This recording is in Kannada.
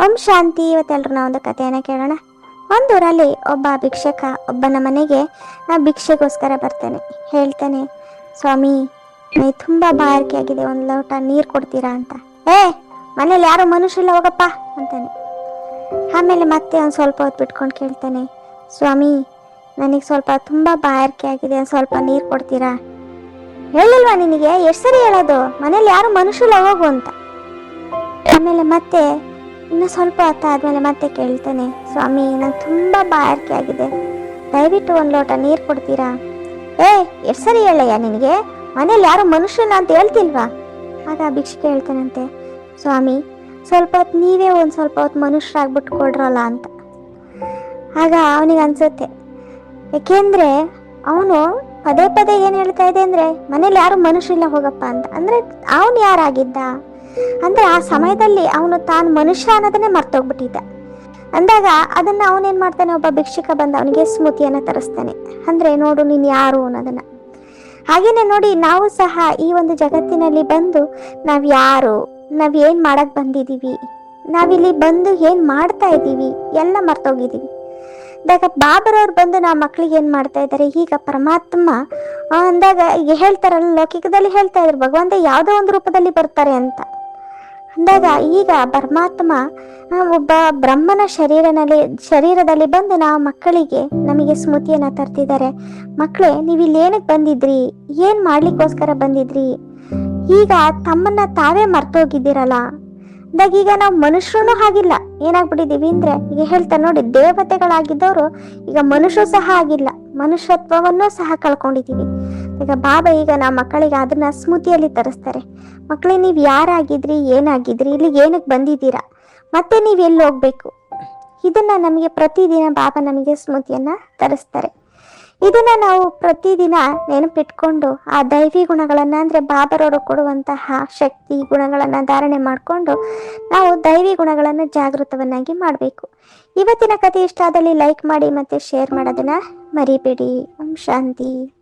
ಓಂ ಶಾಂತಿ ಇವತ್ತೆಲ್ಲರೂ ನಾವು ಒಂದು ಕಥೆಯನ್ನು ಕೇಳೋಣ. ಒಂದೂರಲ್ಲಿ ಒಬ್ಬ ಭಿಕ್ಷಕ ಒಬ್ಬನ ಮನೆಗೆ ಆ ಭಿಕ್ಷೆಗೋಸ್ಕರ ಬರ್ತಾನೆ. ಹೇಳ್ತಾನೆ, ಸ್ವಾಮಿ ನೀ ತುಂಬ ಬಾಯಾರಿಕೆ ಆಗಿದೆ, ಒಂದು ಲೋಟ ನೀರು ಕೊಡ್ತೀರಾ ಅಂತ. ಏ ಮನೇಲಿ ಯಾರು ಮನುಷ್ಯ ಇಲ್ಲ ಹೋಗಪ್ಪ, ಅಂತಾನೆ. ಆಮೇಲೆ ಮತ್ತೆ ಒಂದು ಸ್ವಲ್ಪ ಹೊತ್ತು ಬಿಟ್ಕೊಂಡು ಕೇಳ್ತಾನೆ, ಸ್ವಾಮಿ, ನನಗೆ ಸ್ವಲ್ಪ ತುಂಬ ಬಾಯಾರಿಕೆ ಆಗಿದೆ, ಒಂದು ಸ್ವಲ್ಪ ನೀರು ಕೊಡ್ತೀರಾ? ಹೇಳಿಲ್ವಾ ನಿನಗೆ? ಎಷ್ಟು ಸರಿ ಹೇಳೋದು? ಮನೇಲಿ ಯಾರು ಮನುಷ್ಯಲ್ಲ ಹೋಗು, ಅಂತ. ಆಮೇಲೆ ಮತ್ತೆ ಇನ್ನು ಸ್ವಲ್ಪ ಹೊತ್ತು ಮತ್ತೆ ಕೇಳ್ತಾನೆ. ಸ್ವಾಮಿ, ನಂಗೆ ತುಂಬ ಬಾಯಾರಿಕೆ ಆಗಿದೆ. ದಯವಿಟ್ಟು ಒಂದು ಲೋಟ ನೀರು ಕೊಡ್ತೀರಾ? ಏ, ಎಷ್ಟು ಸರಿ ಹೇಳಯ್ಯ ನಿನಗೆ? ಮನೇಲಿ ಯಾರು ಮನುಷ್ಯನ ಅಂತ ಹೇಳ್ತಿಲ್ವಾ? ಆಗ ಭಿಕ್ಷೆ ಕೇಳ್ತಾನಂತೆ. ಸ್ವಾಮಿ, ಸ್ವಲ್ಪ ಹೊತ್ತು ನೀವೇ ಒಂದು ಸ್ವಲ್ಪ ಹೊತ್ತು ಮನುಷ್ಯರಾಗ್ಬಿಟ್ಟು ಕೊಡ್ರಲ್ಲ ಅಂತ. ಆಗ ಅವನಿಗೆ ಅನ್ಸುತ್ತೆ. ಏಕೆಂದರೆ ಅವನು ಪದೇ ಪದೇ ಏನು ಹೇಳ್ತಾ ಇದೆ ಅಂದ್ರೆ, ಮನೇಲಿ ಯಾರು ಮನುಷ್ಯರಿಲ್ಲ ಹೋಗಪ್ಪ ಅಂತ. ಅಂದ್ರೆ ಅವನು ಯಾರಾಗಿದ್ದ? ಅಂದ್ರೆ ಆ ಸಮಯದಲ್ಲಿ ಅವನು ತಾನು ಮನುಷ್ಯ ಅನ್ನೋದನ್ನೇ ಮರ್ತೋಗ್ಬಿಟ್ಟಿದ್ದ. ಅಂದಾಗ ಅದನ್ನ ಅವನೇನ್ ಮಾಡ್ತಾನೆ? ಒಬ್ಬ ಭಿಕ್ಷಕ ಬಂದ ಅವನಿಗೆ ಸ್ಮೃತಿಯನ್ನ ತರಿಸ್ತಾನೆ. ಅಂದ್ರೆ ನೋಡು ನೀನ್ ಯಾರು ಅನ್ನೋದನ್ನ. ಹಾಗೇನೆ ನೋಡಿ ನಾವು ಸಹ ಈ ಒಂದು ಜಗತ್ತಿನಲ್ಲಿ ಬಂದು ನಾವ್ ಯಾರು? ನಾವ್ ಏನ್ ಮಾಡಕ್ ಬಂದಿದೀವಿ? ನಾವಿಲ್ಲಿ ಬಂದು ಏನ್ ಮಾಡ್ತಾ ಇದ್ದೀವಿ ಎಲ್ಲ ಮರ್ತೋಗಿದೀವಿ. ಇದಾಗ ಬಾಬರವ್ರು ಬಂದು ನಾವು ಮಕ್ಳಿಗೆ ಏನ್ ಮಾಡ್ತಾ ಇದ್ದಾರೆ? ಈಗ ಪರಮಾತ್ಮ ಅಂದಾಗ ಹೇಳ್ತಾರಲ್ಲ, ಲೌಕಿಕದಲ್ಲಿ ಹೇಳ್ತಾ ಇದ್ರು, ಭಗವಂತ ಯಾವುದೋ ಒಂದು ರೂಪದಲ್ಲಿ ಬರ್ತಾರೆ ಅಂತ. ಅಂದಾಗ ಈಗ ಪರಮಾತ್ಮ ಒಬ್ಬ ಬ್ರಹ್ಮನ ಶರೀರನಲ್ಲಿ, ಶರೀರದಲ್ಲಿ ಬಂದು ನಾವು ಮಕ್ಕಳಿಗೆ ನಮಗೆ ಸ್ಮೃತಿಯನ್ನ ತರ್ತಿದ್ದಾರೆ. ಮಕ್ಕಳೇ ನೀವು ಇಲ್ಲಿ ಏನಕ್ಕೆ ಬಂದಿದ್ರಿ? ಏನ್ ಮಾಡ್ಲಿಕ್ಕೋಸ್ಕರ ಬಂದಿದ್ರಿ? ಈಗ ತಮ್ಮನ್ನ ತಾವೇ ಮರ್ತೋಗಿದ್ದೀರಲ್ಲ. ಅಂದಾಗ ಈಗ ನಾವು ಮನುಷ್ಯರು ಹಾಗಿಲ್ಲ ಏನಾಗ್ಬಿಟ್ಟಿದೀವಿ ಅಂದ್ರೆ, ಈಗ ಹೇಳ್ತಾರೆ ನೋಡಿ, ದೇವತೆಗಳಾಗಿದ್ದವರು ಈಗ ಮನುಷ್ಯರು ಸಹ ಆಗಿಲ್ಲ. ಮನುಷ್ಯತ್ವವನ್ನು ಸಹ ಕಳ್ಕೊಂಡಿದೀವಿ ಈಗ ಬಾಬಾ ಈಗ ನಮ್ಮ ಮಕ್ಕಳಿಗೆ ಅದನ್ನ ಸ್ಮೃತಿಯಲ್ಲಿ ತರಿಸ್ತಾರೆ. ಮಕ್ಕಳೇ ನೀವು ಯಾರಾಗಿದ್ರಿ, ಏನಾಗಿದ್ರಿ, ಇಲ್ಲಿಗೆ ಏನಕ್ಕೆ ಬಂದಿದ್ದೀರಾ? ಮತ್ತೆ ನೀವು ಎಲ್ಲಿ ಹೋಗ್ಬೇಕು? ಇದನ್ನ ನಮಗೆ ಪ್ರತಿದಿನ ಬಾಬಾ ನಮಗೆ ಸ್ಮೃತಿಯನ್ನ ತರಿಸ್ತಾರೆ. ಇದನ್ನ ನಾವು ಪ್ರತಿದಿನ ನೆನಪಿಟ್ಕೊಂಡು ಆ ದೈವಿ ಗುಣಗಳನ್ನ ಅಂದ್ರೆ ಬಾಬರವರು ಕೊಡುವಂತಹ ಶಕ್ತಿ ಗುಣಗಳನ್ನ ಧಾರಣೆ ಮಾಡಿಕೊಂಡು ನಾವು ದೈವಿ ಗುಣಗಳನ್ನು ಜಾಗೃತವನ್ನಾಗಿ ಮಾಡಬೇಕು. ಇವತ್ತಿನ ಕಥೆ ಇಷ್ಟ ಆದಲ್ಲಿ ಲೈಕ್ ಮಾಡಿ ಮತ್ತೆ ಶೇರ್ ಮಾಡೋದನ್ನ ಮರಿಬೇಡಿ. ಓಂ ಶಾಂತಿ.